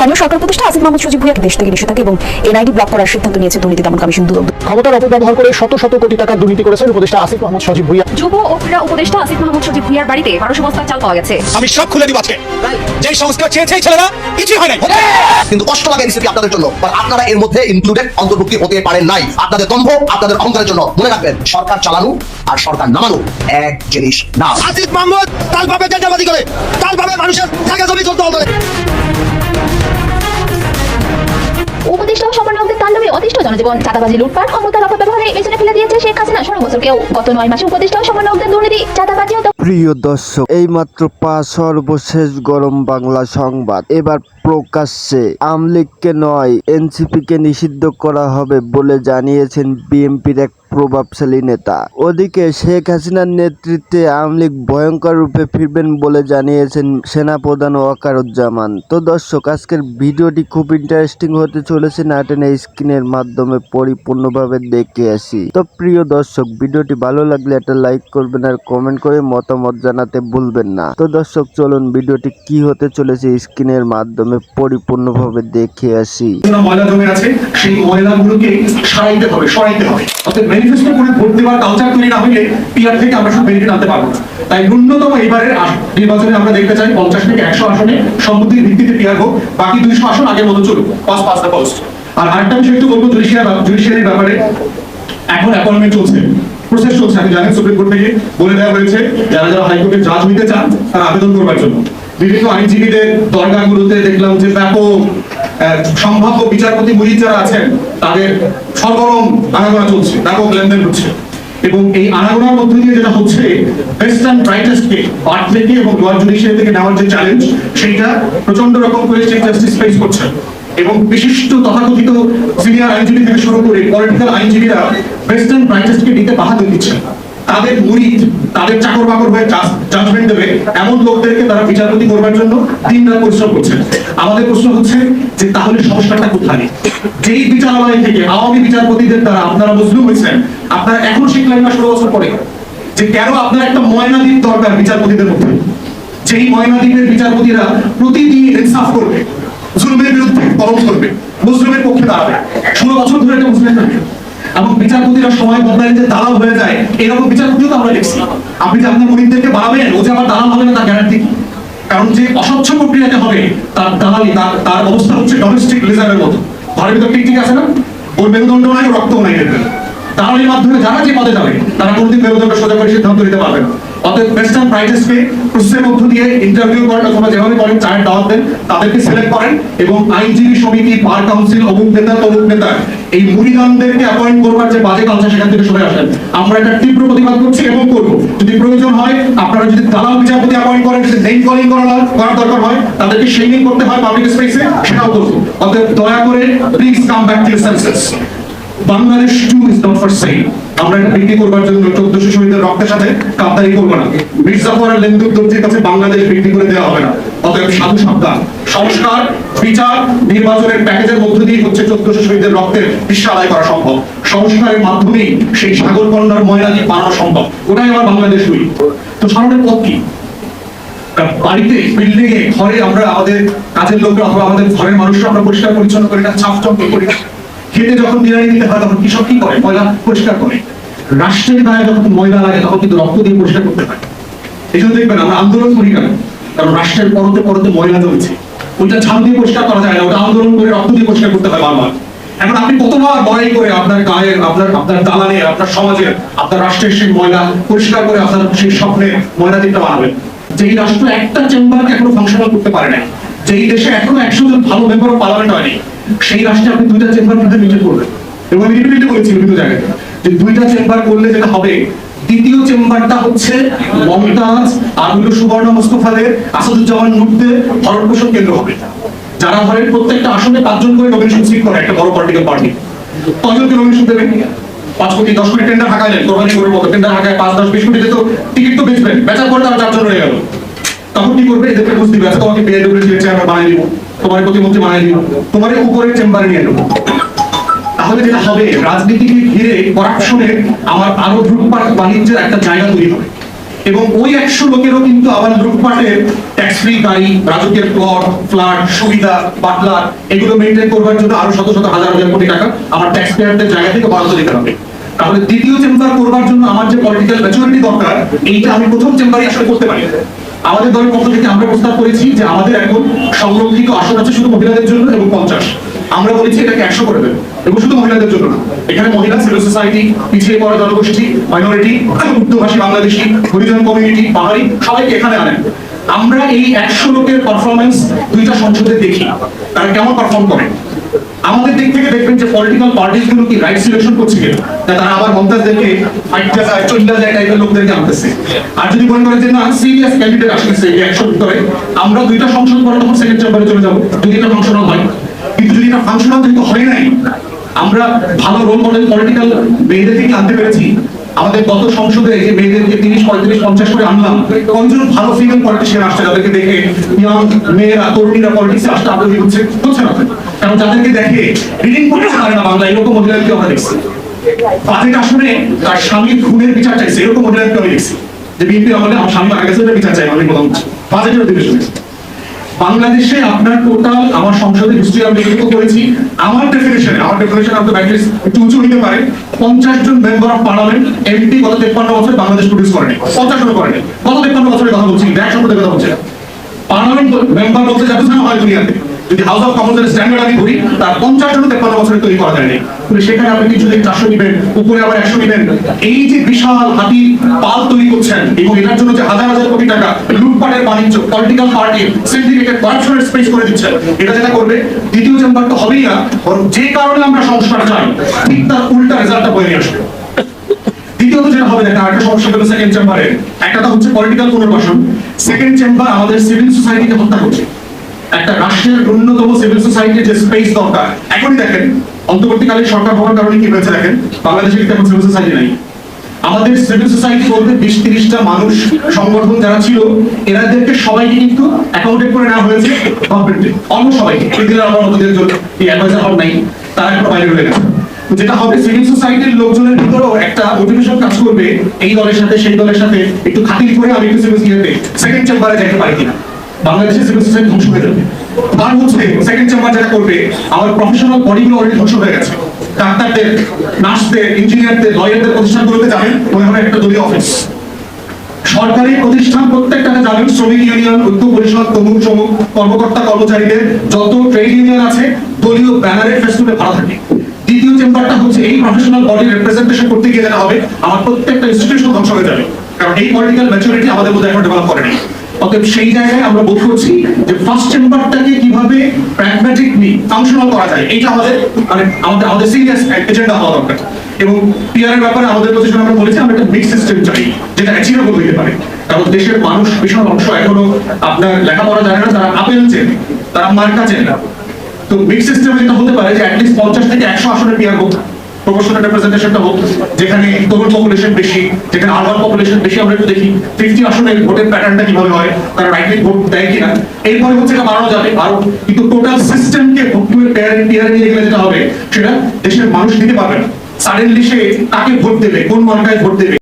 স্থানীয় সরকার প্রতিষ্ঠা আসিফ মাহমুদ সজীব ভুইয়াকে দেশ থেকে নিষেধাজ্ঞা এবং এনআইডি ব্লক করার সিদ্ধান্ত নিয়েছে দুর্নীতি দমন কমিশন দুদক। ক্ষমতার অপব্যবহার করে শত শত কোটি টাকা দুর্নীতি করেছেন উপদেষ্টা আসিফ মাহমুদ সজীব ভুইয়া। যুব ও ক্রীড়া উপদেষ্টা আসিফ মাহমুদ সজীব ভুইয়ার বাড়িতে বারোশো বস্তা চাল পাওয়া গেছে। আমি সব খুলে দিব আজকে। যেই সংস্কার চেয়েছে এই ছেলেরা কিছুই হয় নাই। কিন্তু কষ্ট লাগে রেসিপি আপনাদের জন্য বাট আপনারা এর মধ্যে ইনক্লুডেড অন্তর্ভুক্তি হতে পারেন নাই। আপনাদের দম্ভ আপনাদের অহংকারের জন্য। মনে রাখবেন সরকার চালানো আর সরকার নামানো এক জিনিস না। আসিফ মাহমুদ তার ভাবে করে। তার ভাবে মানুষের জায়গা জমি চলতে হবে। জনজীবন, চাঁদাবাজি, লুটপাট ক্ষমতার অপব্যবহারে পেছনে ফেলে দিয়েছে শেখ হাসিনা, ষোলো গত নয় মাসে উপদেষ্টা সমন্বয়কদের দুর্নীতি, চাঁদাবাজি প্রিয় দর্শক, এইমাত্র পাঁচ সর্বশেষ গরম বাংলা সংবাদ। এবার প্রকাশ্যে, আমলিগকে নয়, এনসিপিকে নিষিদ্ধ করা হবে বলে জানিয়েছেন বিএনপির এক প্রভাবশালী নেতা। ওদিকে শেখ হাসিনার নেতৃত্বে আমলিগ ভয়ঙ্কর রূপে ফিরবেন বলে জানিয়েছেন সেনাপ্রধান ওয়াকারুজ্জামান। তো দর্শক, আজকের ভিডিওটি খুব ইন্টারেস্টিং হতে চলেছে নাটেনে স্ক্রিনের মাধ্যমে পরিপূর্ণভাবে দেখে আসি। তো প্রিয় দর্শক, ভিডিওটি ভালো লাগলে একটা লাইক করবেন আর কমেন্ট করে মতামত জানাতে ভুলবেন না। তো দর্শক, চলুন ভিডিওটি কি হতে চলেছে স্ক্রিনের মাধ্যমে পরিপূর্ণভাবে দেখে আসি। ময়লা জমে আছে, সেই ময়লাগুলোকে সরাইতে হবে সরাইতে হবে। অর্থাৎ ম্যানিফেস্টো করে ভোট দেওয়ার কালচার তৈরি না হলে পিআর থেকে আমরা সব বেনিফিট আনতে পারব না। তাই ন্যূনতম এবারের আস- নির্বাচনে আমরা দেখতে চাই পঞ্চাশ থেকে একশো আসনে সম্মতির ভিত্তিতে পিআর হোক, বাকি দুইশো আসন আগের মতো চলুক। পাস দ্য পোস্ট আর আরেকটা বিষয় একটু বলব জুডিশিয়ার জুডিশিয়ারির ব্যাপারে। এখন অ্যাপয়েন্টমেন্ট চলছে প্রসেস চলছে। আপনি জানেন সুপ্রিম কোর্ট থেকে বলে দেওয়া হয়েছে, যারা যারা হাইকোর্টের জাজ হইতে চান, তারা আবেদন করবার জন্য। বিভিন্ন আইনজীবীদের দরগাগুলোতে দেখলাম যে ব্যাপক সম্ভাব্য বিচারপতি মুজিদ যারা আছেন, তাদের সরগরম আনাগোনা চলছে, ব্যাপক লেনদেন হচ্ছে। এবং এই আনাগোনার মধ্যে দিয়ে যেটা হচ্ছে বেস্ট অ্যান্ড ব্রাইটেস্ট কে পার্ট থেকে এবং লোয়ার জুডিশিয়ারি থেকে নেওয়ার যে চ্যালেঞ্জ সেইটা প্রচণ্ড রকম করে চিফ জাস্টিস ফেস করছে। এবং বিশিষ্ট তথাকথিত সিনিয়র আইনজীবী থেকে শুরু করে পলিটিক্যাল আইনজীবীরা বেস্ট অ্যান্ড ব্রাইটেস্ট কে দিতে বাহাদুর দিচ্ছেন। তাদের মুরিদ তাদের চাকর বাকর হয়ে জাজমেন্ট দেবে, এমন লোকদেরকে তারা বিচারপতি করবার জন্য দিন রাত পরিশ্রম করছে। আমাদের প্রশ্ন হচ্ছে যে তাহলে সমস্যাটা কোথায়? যেই বিচারালয় থেকে আওয়ামী বিচারপতিদের দ্বারা আপনারা মজলুম হয়েছেন, আপনারা এখনও শিখলেন না ষোলো বছর পরে। যে কেন আপনার একটা ময়নাদ্বীপ দরকার বিচারপতিদের মধ্যে? যেই ময়নাদ্বীপের বিচারপতিরা প্রতিদিন ইনসাফ করবে, জুলুমের বিরুদ্ধে কলম করবে মুসলিমের পক্ষে দাঁড়াবে। ষোলো বছর ধরে এটা মুসলিম থাকে। এবং বিচারপতিরা সময় বদলায় যে দালাল হয়ে যায়, এরকম বিচারপতিও তো আমরা দেখছি। আপনি যে আপনার মরিদদেরকে বাড়াবেন, ও যে আবার দালাল হবে না, তার গ্যারান্টি কি? কারণ যে অস্বচ্ছ প্রক্রিয়াতে হবে, তার দালালি, তার তার অবস্থা হচ্ছে ডোমেস্টিক রিজার্ভের মতো। ঘরের ভিতর টিক টিক আছে না? ওর মেরুদণ্ড নাই রক্ত নাই দালালির মাধ্যমে যারা যে পদে যাবে, তারা কোনোদিন মেরুদণ্ড সোজা করে সিদ্ধান্ত নিতে পারবে না। অতএব ওয়েস্টার্ন প্রাইজেসকে প্রসেসের মধ্য দিয়ে ইন্টারভিউ করেন অথবা যেভাবে করেন চায়ের দাওয়াত দেন, তাদেরকে সিলেক্ট করেন এবং আইনজীবী সমিতি বার কাউন্সিল অমুক নেতা, তমুক নেতা, এই মুড়িদানদেরকে অ্যাপয়েন্ট করবার যে বাজে কালচার সেখান থেকে সরে আসেন। আমরা এটা তীব্র প্রতিবাদ করছি এবং করব। যদি প্রয়োজন হয়, আপনারা যদি দালাল বিচারপতি অ্যাপয়েন্ট করেন, যদি নেম কলিং করার করার দরকার হয়, তাদেরকে শেমিং করতে হয় পাবলিক স্পেসে সেটাও করব। অতএব দয়া করে please come back to senses Bangladesh to is not for sale আমরা এটা বিক্রি করবার জন্য চোদ্দশো শহীদের রক্তের সাথে কাপদারি করব না। মির্জাফর আর লেন্দুর দর্জির কাছে বাংলাদেশ বিক্রি করে দেওয়া হবে না। অতএব সাধু সাবধান। সংস্কার, বিচার, নির্বাচনের প্যাকেজের মধ্য দিয়ে হচ্ছে চোদ্দশো শহীদের রক্তের হিস্সা আদায় করা সম্ভব। সংস্কারের মাধ্যমেই সেই সাগর কন্যার ময়নাদি বানানো সম্ভব। ওটাই আমার বাংলাদেশ দুই তো সামনের পথ কি? বাড়িতে বিল্ডিং এ, ঘরে আমরা আমাদের কাজের লোকরা আমাদের ঘরের মানুষরা আমরা পরিষ্কার পরিচ্ছন্ন করি না ছাপ চম্পল করি না। খেতে যখন বিরিয়ানি দিতে হয়, তখন কৃষক কি করে? ময়লা পরিষ্কার করে। রাষ্ট্রের গায়ে যখন ময়লা লাগে, তখন কিন্তু রক্ত দিয়ে পরিষ্কার করতে হয়। এই জন্য দেখবেন, আমরা আন্দোলন করি কেন? কারণ রাষ্ট্রের পরতে পরতে ময়লা জমেছে। ওইটা ঝাল দিয়ে পরিষ্কার করা যায় না, ওটা আন্দোলন করে রক্ত দিয়ে পরিষ্কার করতে হয় বারবার। এখন আপনি কতবার লড়াই করে আপনার গায়ের, আপনার আপনার দালানে আপনার সমাজের, আপনার রাষ্ট্রের সেই ময়লা পরিষ্কার করে আপনার সেই স্বপ্নে ময়লা দিকটা বানাবেন। যেই রাষ্ট্র একটা চেম্বারকে এখনও ফাংশনাল করতে পারে না যেই দেশে এখনও একশো জন ভালো মেম্বার পার্লামেন্ট হয়নি সেই রাষ্ট্রে আপনি দুইটা চেম্বার মধ্যে মিটিং করবেন। এবং আমি রিপিটেড করেছি বিভিন্ন জায়গায়। যে দুইটা চেম্বার করলে যেটা হবে, দ্বিতীয় চেম্বারটা হচ্ছে মমতাজ আবুল সুবর্ণ মোস্তফাদের, আসাদুজ্জামান নুরদের ভরণ পোষণ কেন্দ্র হবে। যারা ধরেন প্রত্যেকটা আসনে পাঁচজন করে নমিনেশন সিট করে, একটা বড় পলিটিক্যাল পার্টি কজনকে নমিনেশন দেবেন পাঁচ কোটি, দশ কোটি টেন্ডার হাঁকাইলেন কোরবানি করে মতো টেন্ডার হাঁকায় পাঁচ, দশ, বিশ কোটিতে তো টিকিট তো বেচবেন। বেচার পর তারা চারজন রয়ে গেল। তখন কি করবে? এদেরকে বুঝ দিবে। আচ্ছা তোমাকে বিআইডব্লিউ চেয়ারম্যান বানিয়ে দিব। তোমার প্রতিমন্ত্রী বানিয়ে দিব তোমার উপরের চেম্বারে নিয়ে নেব। তাহলে যেটা হবে, রাজনীতিকে ঘিরে করাপশনের আমার আরও ধ্রুপাত বাণিজ্যের একটা জায়গা তৈরি হবে। এবং ওই একশো লোকেরও কিন্তু আবার লুটপাটের ট্যাক্স ফ্রি গাড়ি, রাজকীয় প্লট ফ্ল্যাট সুবিধা বাটলার এগুলো মেনটেন করবার জন্য আরও শত শত হাজার হাজার কোটি টাকা আমার ট্যাক্স পেয়ারদের জায়গা থেকে বরাদ্দ দিতে হবে। তাহলে দ্বিতীয় চেম্বার করবার জন্য আমার যে পলিটিক্যাল ম্যাচুরিটি দরকার, এইটা আমি প্রথম চেম্বারই আসলে করতে পারি। আমাদের দলের পক্ষ থেকে আমরা প্রস্তাব করেছি যে আমাদের এখন সংরক্ষিত আসন আছে শুধু মহিলাদের জন্য এবং পঞ্চাশ। আমরা বলেছি এটাকে একশো করে দেবো। এবং শুধু মহিলাদের জন্য না, এখানে মহিলা সিভিল সোসাইটি পিছিয়ে পড়া জনগোষ্ঠী মাইনরিটি উর্দুভাষী, বাংলাদেশি, হরিজন কমিউনিটি পাহাড়ি, সবাইকে এখানে আনেন। আমরা এই একশো লোকের পারফরমেন্স দুইটা সংসদে দেখি। তারা কেমন পারফর্ম করে? আমাদের দিক থেকে দেখবেন যে পলিটিক্যাল পার্টিসগুলো কি রাইট সিলেকশন করছে কিনা? তারা আবার মমতাজদেরকে আটটা যায় চল্লিশ যায় টাইপের লোকদেরকে আনতেছে। আর যদি মনে করেন যে না সিরিয়াস ক্যান্ডিডেট আসতেছে এই একশো ভিতরে, আমরা দুইটা সংসদ করে তখন সেকেন্ড চেম্বারে চলে যাব। যদি এটা ফাংশনাল হয়, কিন্তু যদি এটা ফাংশনাল যেহেতু হয় নাই, আমরা ভালো রোল মডেল পলিটিক্যাল মেয়েদের থেকে আনতে পেরেছি আমাদের গত সংসদে যে মেয়েদেরকে তিরিশ, পঁয়ত্রিশ, পঞ্চাশ করে আনলাম, কতজন ভালো ফিমেল পলিটিশিয়ান আসছে যাদেরকে দেখে ইয়াং মেয়েরা তরুণীরা পলিটিক্সে আসতে আগ্রহী হচ্ছে? হচ্ছে না। কারণ যাদেরকে দেখে রিডিং করতে পারে না বাংলা এরকম মহিলাদেরকে আমরা দেখছি। বাজেট আসনে তার স্বামীর খুনের বিচার চাইছে, এরকম মহিলাদেরকে আমি দেখছি। যে বিএনপি আমলে আমার স্বামী মারা গেছে বিচার চাই, আমি প্রথম বাজেটের অধিবেশনে। বাংলাদেশে আপনার টোটাল আমার সংসদে হিস্ট্রি আমি লিখিত করেছি। আমার ডেফিনেশনে আমার ডেফিনেশন দ্য ব্যাংকিস একটু উঁচু হতে পারে। পঞ্চাশ জন মেম্বার অফ পার্লামেন্ট এমপি গত তেপ্পান্ন বছর বাংলাদেশ প্রডিউস করেনি। পঞ্চাশ জন করেনি। গত তেপ্পান্ন বছরের কথা বলছি ব্যাক সম্পর্কে কথা বলছি। পার্লামেন্ট মেম্বার বলতে যত সময় হয় দুনিয়াতে। যদি হাউস অফ কমন্সের স্ট্যান্ডার্ড আমি ধরি, তার পঞ্চাশ জন তেপ্পান্ন বছরে তৈরি করা যায়নি। কিন্তু সেখানে আপনি কিছু দিন চারশো নিবেন উপরে আবার একশো নিবেন এই যে বিশাল হাতি পাল তৈরি করছেন, এবং এটার জন্য যে হাজার হাজার কোটি টাকা লুটপাটের বাণিজ্য পলিটিক্যাল পার্টি সিন্ডিকেটেড করাপশনের স্পেস করে দিচ্ছেন এটা যেটা করবে, দ্বিতীয় চেম্বার তো হবেই না, বরং যে কারণে আমরা সংস্কার চাই, ঠিক তার উল্টা রেজাল্টটা বয়ে আসবে। দ্বিতীয়ত যেটা হবে দেখা একটা সমস্যা হলো সেকেন্ড চেম্বারে একটা হচ্ছে পলিটিক্যাল পুনর্বাসন। সেকেন্ড চেম্বার আমাদের সিভিল সোসাইটিকে হত্যা করছে। একটা রাষ্ট্রের ন্যূনতম সিভিল সোসাইটির যে স্পেস দরকার। এখনই দেখেন, অন্তর্বর্তীকালীন সরকার হওয়ার কারণে কি হয়েছে দেখেন? বাংলাদেশে কিন্তু এখন সিভিল সোসাইটি নাই। আমাদের সিভিল সোসাইটি বলতে বিশ তিরিশটা মানুষ সংগঠন যারা ছিল এরাদেরকে সবাইকে কিন্তু অ্যাকাউন্টেড করে নেওয়া হয়েছে গভর্নমেন্টে অলমোস্ট সবাইকে। আমার মতো এই অ্যাডভাইজার হল নাই। তারা একটা বাইরে রয়ে গেছে। তো যেটা হবে সিভিল সোসাইটির লোকজনের ভিতরেও একটা মোটিভেশন কাজ করবে, এই দলের সাথে, সেই দলের সাথে একটু খাতির করে আমি একটু সিভিল সোসাইটিতে সেকেন্ড চেম্বারে যেতে পারি কিনা। বাংলাদেশের সিভিল সোসাইটি ধ্বংস হয়ে যাবে। আর হচ্ছে সেকেন্ড চেম্বার যেটা করবে, আমার প্রফেশনাল বডিগুলো অলরেডি ধ্বংস হয়ে গেছে। ডাক্তারদের, নার্সদের ইঞ্জিনিয়ারদের লয়ারদের প্রতিষ্ঠানগুলোতে যাবেন, মনে হবে একটা দলীয় অফিস সরকারি প্রতিষ্ঠান প্রত্যেকটাতে যাবেন, শ্রমিক ইউনিয়ন ঐক্য পরিষদ তমুক সমুক কর্মকর্তা কর্মচারীদের, যত ট্রেড ইউনিয়ন আছে, দলীয় ব্যানারের ফেস্টুনে ভাড়া থাকে। দ্বিতীয় চেম্বারটা হচ্ছে এই প্রফেশনাল বডি রিপ্রেজেন্টেশন করতে গিয়ে যেটা হবে, আমার প্রত্যেকটা ইনস্টিটিউশন ধ্বংস হয়ে যাবে। কারণ এই পলিটিক্যাল ম্যাচুরিটি আমাদের মধ্যে এখন ডেভেলপ করেনি। অতএব সেই জায়গায় আমরা বোধ করছি যে ফার্স্ট চেম্বারটাকে কীভাবে প্র্যাগম্যাটিকলি ফাংশনাল করা যায় এটা আমাদের মানে আমাদের আমাদের সিরিয়াস এজেন্ডা হওয়া দরকার। এবং পিআর এর ব্যাপারে আমাদের পজিশন আমরা বলেছি, আমরা একটা মিক্স সিস্টেম চাই, যেটা অ্যাচিভেবল হতে পারে। কারণ দেশের মানুষ বিশাল অংশ এখনও আপনার লেখাপড়া জানে না তারা আপেল চেনে, তারা মার্কা চেনে না। তো মিক্স সিস্টেম যেটা হতে পারে যে অ্যাটলিস্ট পঞ্চাশ থেকে একশো আসনের পিআর হোক প্রপোর্শনাল রিপ্রেজেন্টেশনটা হোক, যেখানে তরুণ পপুলেশন বেশি, যেখানে আরবান পপুলেশন বেশি, আমরা একটু দেখি ফিফটি আসনের ভোটের প্যাটার্নটা কীভাবে হয়, তারা রাইটলি ভোট দেয় কিনা, এরপরে হচ্ছে এটা বাড়ানো যাবে আরও কিন্তু টোটাল সিস্টেমকে ভোটের পেয়ার পেয়ার নিয়ে গেলে যেটা হবে, সেটা দেশের মানুষ দিতে পারবে না। সাডেনলি সে কাকে ভোট দেবে, কোন মার্কায় ভোট দেবে?